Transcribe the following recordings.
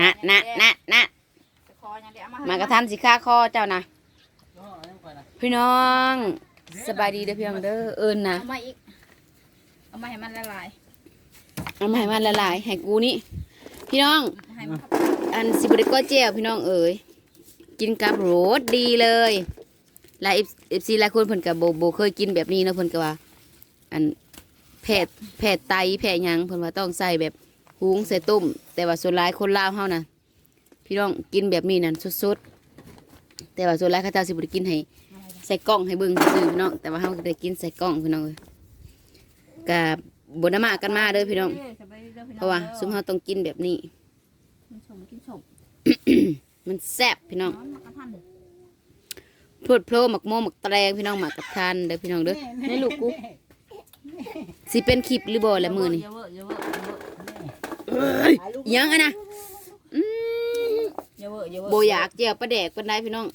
ฮะนะนะนะจะคอยังเดี๋ยวเอามามากระทันสิค่าคอเจ้านะพี่น้องสบายดีเด้อพี่น้องเด้อเอิญนะเอามาอีก เอามาให้มันละลาย เอามาให้มันละลายให้กูนี่พี่น้อง ให้มันอันสิบริโก็เจียวพี่น้องเอ๋ยกินกับโรสดีเลยหลายเอฟซีหลายคนเพิ่นกับโบโบเคยกินแบบนี้เนาะเพิ่นก็ว่า อันแผดแผดไตแผดหยังเพิ่นว่าต้องใส่แบบ หุงใส่ต้ม แต่ว่าส่วนหลายคนลาวเฮานะพี่น้องกินแบบนี้นั่นสดๆแต่ว่าส่วนหลายเขาเจ้าสิบ่ได้กินให้ใส่กล้องให้เบิ่งซื่อๆพี่น้องแต่ว่าเฮาได้กินใส่กล้องพี่น้องเอ้ยกับบ่ได้มากันมาเด้อพี่น้องเอ้ยสบายดีด้อพี่น้องเพราะว่าซุมเฮาต้องกินแบบนี้กินสมกินสมมันแซ่บพี่น้องนอนมากระทันพรวดโพลหมักโมหมักแตรงพี่น้องหมักกับทานเด้อพี่น้องเด้อในลูกกูสิเป็นคลิปหรือบ่ละมือนี่ เยอะเวอร์เยอะเวอร์เยอะเวอร์อิหยังอะนะอืมเยอะเวอร์เยอะเวอร์โบอยากเจียวปลาแดกปานใดพี่น้อง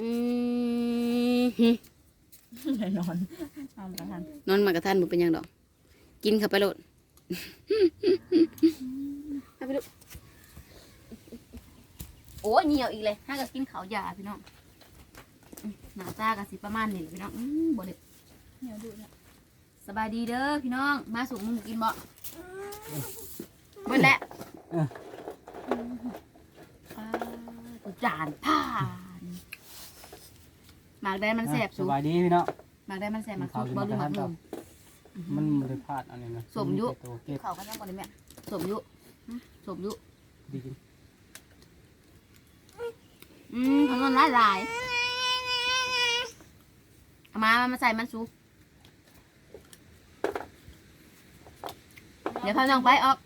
อืมหึนอนนอนกระทันนอนหมักกับทานบ่เป็นหยังดอก กินเข้าไปโลดเอาไปลูกโอ้ยเหนียวอีกเลยถ้าก็กินข้าวยาพี่น้องอืมหน้าตาก็สิประมาณนี้พี่น้องอืมบ่ได้เหนียวดุเนี่ยสบายดีเด้อพี่น้อง มาสุกมุงกินบ่ เบิดแล้วอ่าตัวจานผ่านหมากได้มันแสบสสูบายดีพี่เนาะหมากได้มันแสบหมากข้าสุวกกินบ่หรือหมากข้าวนุ่ม มันบริพลาดอันนี้นะสมยุโตเก็บเขากันยังก่อนเลยแม่สมยุหึสมยุ ดีกินอืมเอาเงินหลายหลายเอามามาใส่มันสุกเดี๋ยวพาน้องไปออก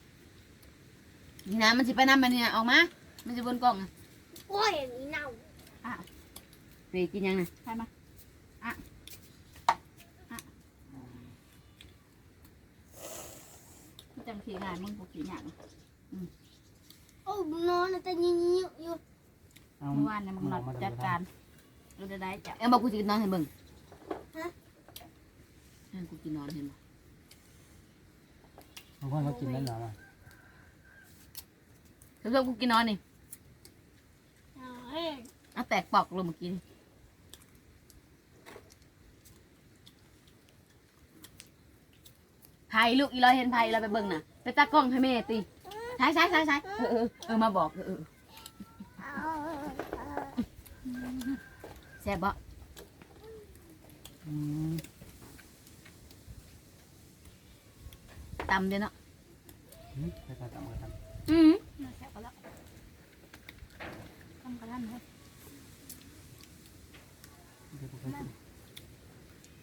นี่นะมันสิไปน้ำมันเนี่ยออกมา มันจะบนกล่องอะโอ้ยอันนี้เน่าไปกินยังไงใช่ไหมอะอะมันจังขี่งานมึงปกขี่งานโอ้นอนแต่ยิ่งๆอยู่เอาเมื่อวานเนี่ยมึงหลับจัดการเราจะได้จับเอ็มบอกกูจะกินนอนเห็นเบิ่งให้กูกินนอนเห็นบ่บางคนเขากินนั่นเหรอมา เพิ่มกูกินนอนนี่เฮ้ยเอาแตกปอกลงเมื่อกี้นี่ไผ่ลูกอีลอยเห็นไผ่เราไปเบิ่งน่ะไปตากล้องให้แม่ตีใช่ใช่ใช่ใช่เออเออเออมาบอกเออเออแซ่บบ่อืมตำเด้อเนาะ อืมไปทำกันทำอืม น่าแซ่บก็แล้ว ทำกระทันเลยเดี๋ยวผมไปกิน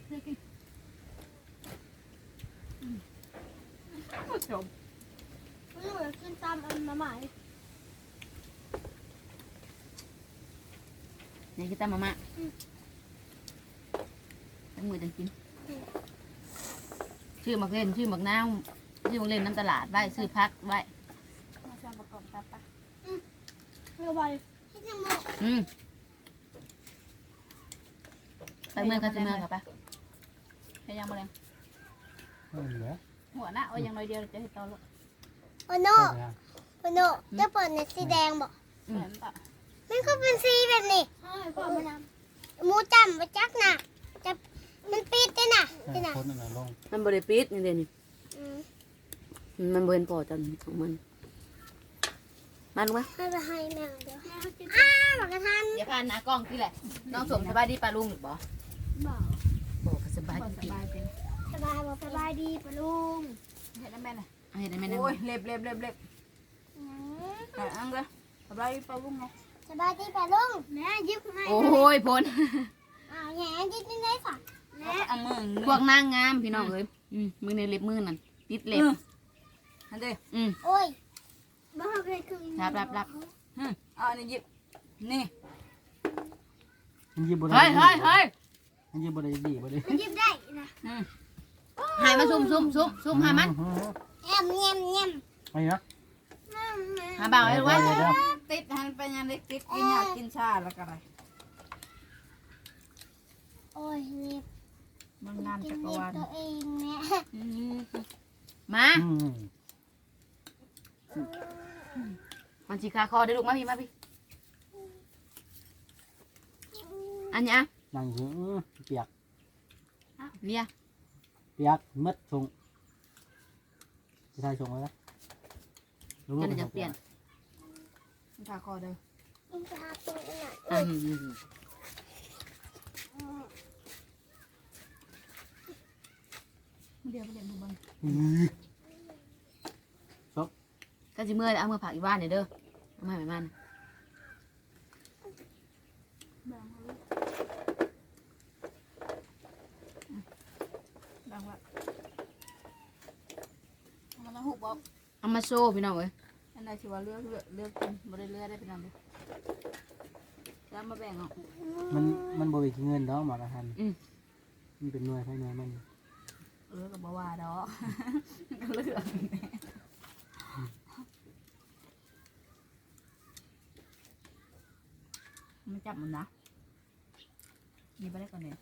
เฮ้ยกินอืมจบหนูอยากกินตามอันมาใหม่นี่คือตำมาม่าตั้งมือจังกินชื่อมักเล่นชื่อมักน้ำชื่อมักเล่นน้ำตลาดไว้ซื้อพักไว้มาชวนประกอบตัดปะเมื่อวานที่ยังม องอืมไปเมืองกันจะเมืองกับปะให้ยังมาเลยเออเหลือหัวหน้าเอายังน้อยเดียวจะให้ต่อลูกโอโนไปยังโอโนจะเปิดเน็ตสีแดงบอกเหมือนปะมันก็เป็นสีแบบนี้หมูจำไปจักน่ะจะมันปิดได้น่ะให้ได้น่ะคนนั่นน่ะลงมันบริปิดนี่เดี๋ยวนี้อืมมันบริเวณปอจันของมัน มันวะให้ไปให้แมวเดี๋ยวอ้าวหมากระทันอย่าพานนะกล้องที่แหละน้องสมสบายดีปลาลุงหรือบ่บอกบอกสบายคนสดีบายเป็นสบายบอกสบายดีปะลุงเห็นแล้วแม่เลยเอาเห็นไหมนะโอ้ยเล็บเล็บเล็บเล็บอืมอะอังเลยสบายปลาบุ้งไงสบายดีปะลุงแม่ยิบให้โอ้ยพลอ้าวแง่ยิบนี่ได้สักแม่อังมือพวกนางงามพี่น้องเอ้ยอืมมือในเล็บมือนั่นติดเล็บอันเดียอืมโอ้ย บ้าไปคือรับรับรับเอาอันนี้หยิบนี่มันยิบบได้เฮ้ยเฮ้ยเฮ้ยมันยิบบได้ดีบ่ได้มันยิบได้นะหายมาซุ่มซุ่มซุ่มซุ่มหามันแง่มแง่มแง่มไปนะหาบ่าวไอ้ไว้เดี๋ยวเดี๋ยวติดหันไปยังได้ติดกินยากินชาแล้วก็อะไรโอ้ยนี่มันงามกิจันกรเล็บวาลตัวเองแม่มา อืม มันสิคาคอได้อลูกมาพี่มาพี่อันเนี้ยนั่งอยู่อื้อเปียกเลียเปียกมัดส่งจะทายส่งไว้แล้วลูกจะๆได้จะเปลี่ยนมันขาคอเด้อมันจะเอาตัวหน่อยอืมมันเดียวไปเรียนผู้เบังอื้อ ก็สิเมื่อยเอามือผักอีบ้านเนี่ยเด้อเอามาให้มันแบ่งเอาเลยอืมแบ่งละเอามันละหุบบอกเอามาโซ่พี่น้องเอ้ยอันไหนที่ว่าเลือกเลือกเลือกกินบ่ได้เลือกได้เป็นอันเดียวแล้วมาแบ่งเอามันมันบริกินเงินดอกหมาละทันมันเป็นหน่วยภายในมัน เออกับบ่ว่าดอก ก็เลือก มันจับมันนะมีไปได้ก่อนเนี่ย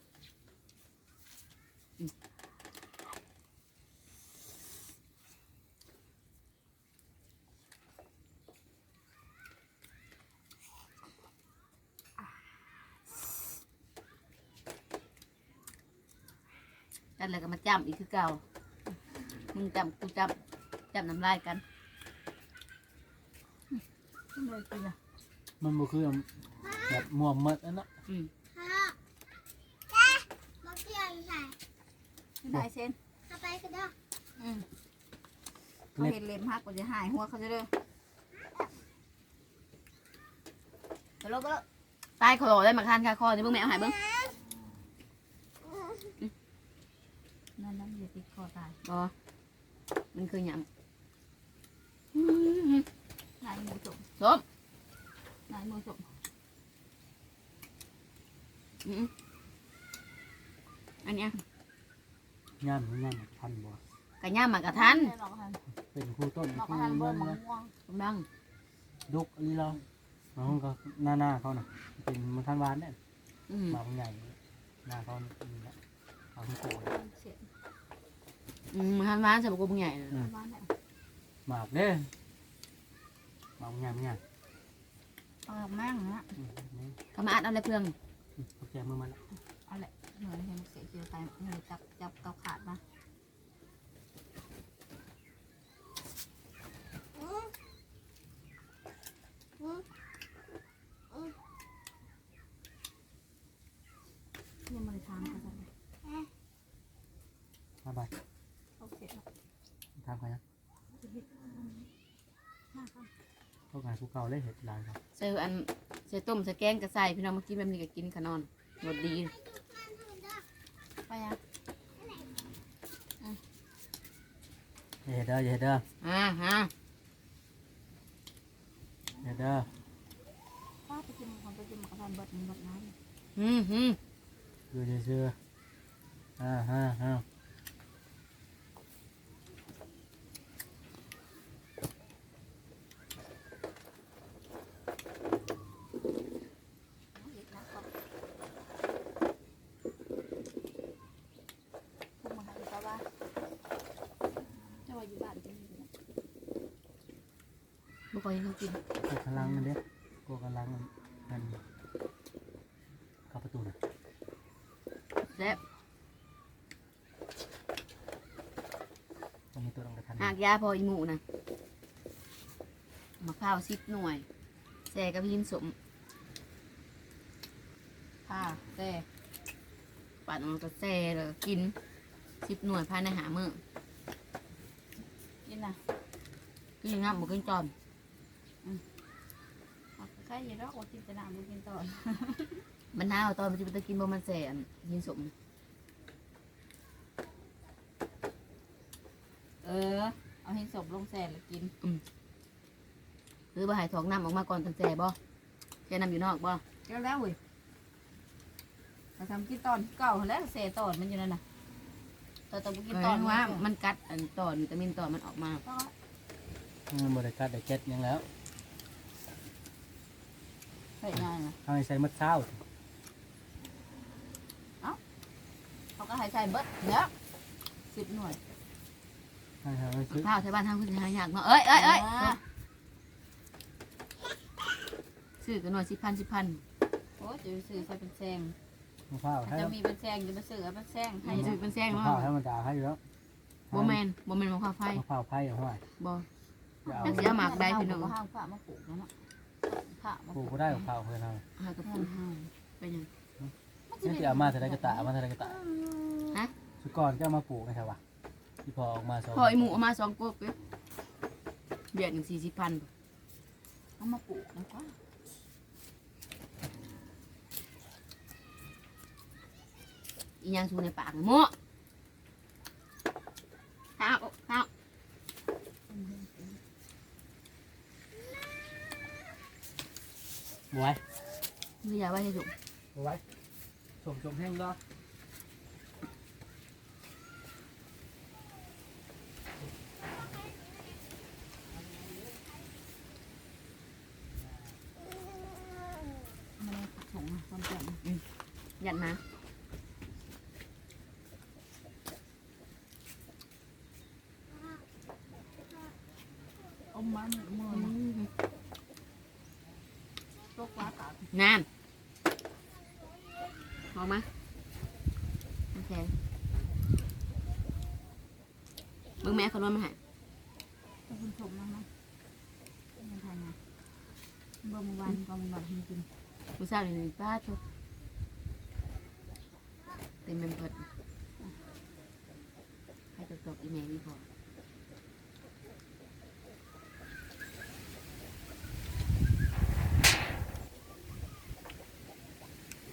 กันเลยก็มาจำอีกคือเก่า มึงจำกูจำจำน้ำลายกันม่ได้กินอะมันบ่คือ แบบม่วงมัดอันเนาะอืมพ่อเจ๊มาเกี่ยวใส่ไม่ได้เส้นเข้าไปกันเด้ออืมเขาเห็นเล็มฮักกว่าจะหายหัวเขาจะเด้อไปลบไปลบตายคอได้มาคานคาคอนี่เบิ่งแม่เอาใหายเบิ่งนั่นนั่นอย่าติดคอตายบ่มันคือหยังนายหมูจมส้มนายหมูจม อืมอันเนี้ยย่ามย่ามทันบ่กะย่ามมากระทันแน่นอนกันเป็นครูต้นนอกครูกันเบอเมือร์งมะม่วงดังดุกอันนี้เราน้องก็หน้าหน้าเขาน่ะเป็นมันทันวานเนี่ยอืมหมาบางใหญ่หน้าเขานี่แหละเอาที่โกนเสียอืมมันทันร้านใส่บุกบุ้งใหญ่น่ะบ้านเนี่ยหมากเด้หมาบางใหญ่บางใหญ่เอาแม่งนะ อืมนี่ก็มาอัดเอาเลยเพื่อง เขาแกมือมันละเอาแหละเหนื่อยเลยเสียเจียวไปเหนื่อยจับจับเกาขาดมาอืมอืมยังไม่ได้ทานเขาเลยมาไปเขาเสียทางใครนะพวกงานภูเขาเลยเห็ดลายครับใส่อันใส่ต้มใส่แกงกระใส่พี่น้องมากินแบบนี้ก็กินขานอนรสดีไปยังอย่าเห็ดเด้ออย่าเห็ดเด้ออ่าฮะอย่าเห็ดเด้อป้าไปกินของไปกินหมากระทานเบิดมันเบิดน้ำอืมอืมดูเชื่ออ่าฮะฮะ เล็กนะก็พูดมาให้ป้าว่าจะว่าอยู่บ้านจะมีอยู่ บุกอยเขากินกดกำลังมันเด้กดกำลังมันมันเข้าประตูน่ะแซ่บมันมีตัวรองกระทันหากยาพออีหมูนะมะพร้าวสิบหน่วยแซ่กับหินสมค่ะแต่ปัดมันก็แซ่แล้วก็กินสิบหน่วยภายในหามื้อกินนะกินงับบุกินจอม ใครอย่าดอกว่ากินแต่น้ำไม่กินตอนมันหนาวตอนมันจะไปกินบ่มันแซ่อันหินสม เออ เอาให้ศพลงแสนแล้วกินหรือบ่ใหายถอกน้ำออกมาก่อนตันแซ่บ่แช่น้ำอยู่นอกบ่เจ้าแล้วเว้ยเราทำกินตอนเก่าแล้วเสตอนมันอยู่นั่นน่ะตอนต้องกินเอตอนอว่า มันกัดอันตอนวิตามินตอนมันออกมาก็มันบริการได้เจ็ดหยังแล้ว ใส่ง่ายนะเอาให้ใส่มัดเช้าเขาก็ให้ใส่เบิดเนี้ยสิบหน่วยให้เอาไว้ซื้อข้าวใช้บ้านทางคุณหายากเนาะเอ้ยเอ้ยเอ้ยอ่าซื้อกันหน่อยสิพันสิพันโอ้จะไปซื้อใส่เป็นแซงมะพร้าวให้จะมีเป็นแซงจะมาซื้อเอาเป็นแซงให้ให้ซื้อเป็นแซงมะเนาะพร้าวให้มันดาให้อยู่แล้วบ่แมนบ่แมนมะพร้าวไฟมะพร้าวไผ่เอาไว้บ่อย่าเอาจักสิเอาหมากได้พี่น้องห้ามผ้ามาปลูกนะเนาะ ผ้ามาปลูกก็ได้มะพร้าวเพื่อนเอาหากระปุกเป็นหยังนี่จะเอามาเท่าไรกระตะเอามาเท่าไรกระตะฮะสุกรก็เอามาปลูกนะครับวะที่พอออกมาสองพอไอหมูเอามาสองกบเด้อเบียดหนึ่งสี่สิบพันเอามาปลูกนะกว่าอีหยังสูในปากน่ะหมูข้าวข้าว บวยไม่อยากไว้ให้สุกบวยชมชมแห้งก็มันผักผงความแจ่มยัดมาอมมามือมือ อืม ตก ฟ้าตางานออกมาโอเคมึงแม่เขานวดมาให้ขอบคุณชมนะนะมันทานไงเมื่อวันก็มันวันกินกูสร้างในป้าทุกเต็มเป็นเปิดให้ตกตกอีเมลนี่พอ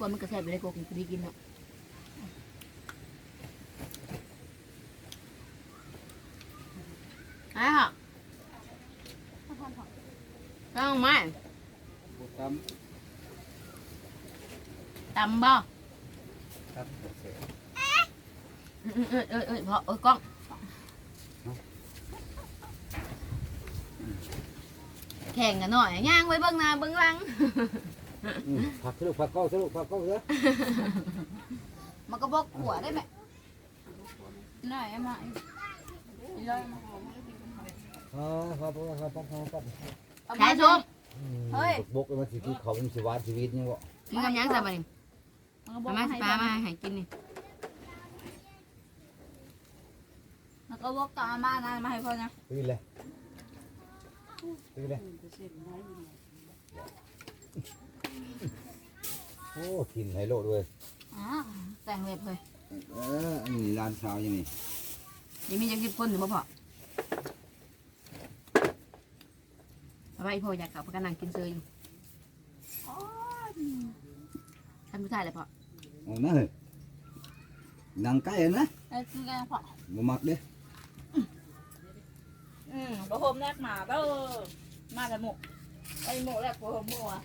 วรมันกระแทกไปได้กกินกูดีกินเนาะไอ้ห่ะต้องไหมตามตำบ่ครับเอ้ยเอ้ยเอ้ยเอ้ยพอเอ้ยกล้องแข่งกันหน่อยย่างไว้เบื้องหน้าเบื้องหลัง ผักสลุกผักเก้าสลุกผักเก้าเถอะมันก็บอกขัวได้ไหมหน่อยมาอ๋อครับครับครับครับครับใช้ส้มเฮ้ยบกมันสิที่เขาเป็นสิวาชีวิตนี่บ่กินกับหยังสับปะนี่มันก็บอกมามาให้สิปลามาให้กินนี่มันก็บอกตามมานะมาให้พ่อนะตื่นเลยตื่นเลย โอ้กินไฮโลด้วยอ๋อแต่งเล็บเลยเอออันนี้ร้านสาวยังนี่ยังมียังกินคนอยู่บ่พอเอาไว้อีพ่ออยากกลับเพราะกันนั่งกินเซยอยู่ท่านผู้ชายเลยพ่อโอ้นะเฮ้ยนังไก่นะไอ้กินกันพอบ่มักเด้อืมบะโฮมแรกหมาเบ้อมาแต่หมกไอ้หมกแรกบะโฮมหมัวนา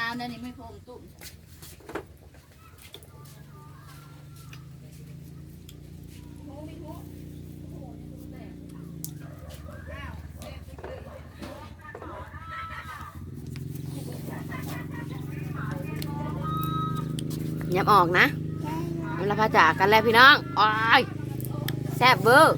ลาวเนี่ยนี่ไม่โฮมตุ้มยับออกนะเวลาพาจากกันแล้วพี่น้องอ้ยแซ่บเวอร์